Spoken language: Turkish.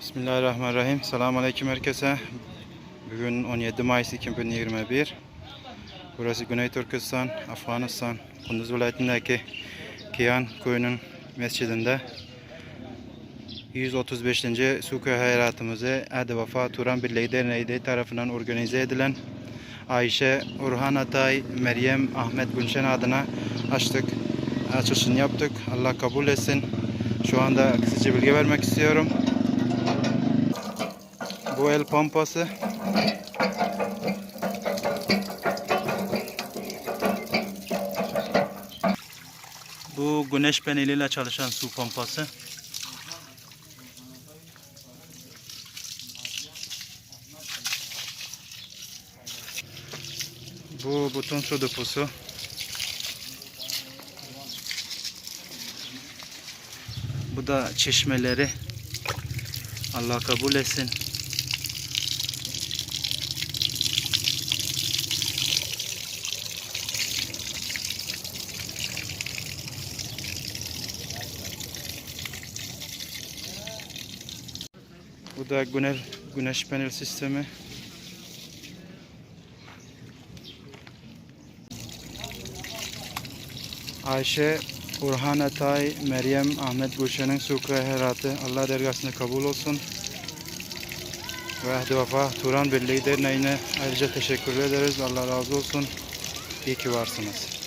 Bismillahirrahmanirrahim. Selamun Aleyküm herkese. Bugün 17 Mayıs 2021. Burası Güney Türkistan, Afganistan, Kunduz vilayetindeki Kiyan köyünün mescidinde 135. Suköy hayratımızı Adi Vafa Turan Birliği Derneği tarafından organize edilen Ayşe Orhan Atay, Meryem Ahmet Gülşen adına açtık. Açılışını yaptık. Allah kabul etsin. Şu anda kısaca bilgi vermek istiyorum. Bu el pompası. Bu güneş paneliyle çalışan su pompası. Bu buton su deposu. Bu da çeşmeleri. Allah kabul etsin. Bu da güneş, güneş panel sistemi. Ayşe, Urhan Atay, Meryem, Ahmet Gülşen'in Sukra Heratı Allah dergasını kabul olsun. Ve Ahdi Vefa Turan Birliği Derneği'ne ayrıca teşekkür ederiz. Allah razı olsun. İyi ki varsınız.